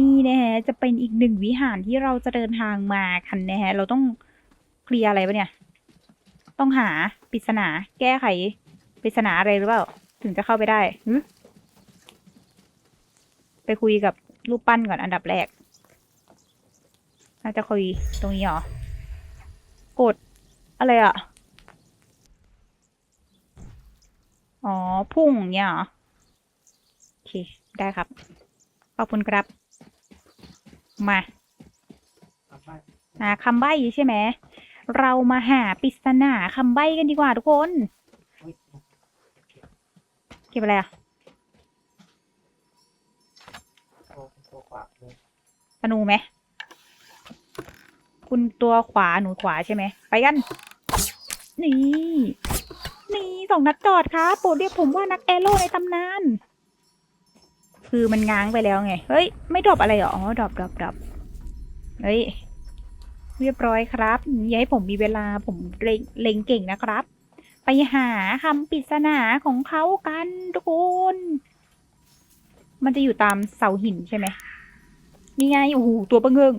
นี่นะฮะจะเป็นอีกหนึ่งวิหารที่เราจะเดินทางมาคันนะฮะเราต้องเคลียร์อะไรปะเนี่ย ต้องหาปริศนาแก้ไขปริศนาอะไรหรือเปล่า ถึงจะเข้าไปได้หึไปคุยกับรูปปั้นก่อนอันดับแรกน่าจะคุยตรงนี้เหรอกดอะไรอะ อ๋อ พุ่งเงี้ยเหรอ โอเค ได้ครับ ขอบคุณครับ มาหาคำใบ้ใช่ไหม เรามาหาปริศนาคำใบ้กันดีกว่าทุกคน เก็บอะไรอะธนูไหม คุณตัวขวาหนูขวาใช่ไหม ไปกัน นี่ นี่สองนัดจอดครับโปรดเรียกผมว่านักแอโร่ในตำนาน คือมันง้างไปแล้วไง เฮ้ย ไม่ดรอปอะไรหรอ อ๋อ ดรอปดรอปดรอปเฮ้ย เรียบร้อยครับอย่าให้ผมมีเวลา ผมเล็งเล็งเก่งนะครับ ไปหาคำปริศนาของเขากันทุกคน มันจะอยู่ตามเสาหินใช่ไหม นี่ไง โอ้โห ตัวประเงิง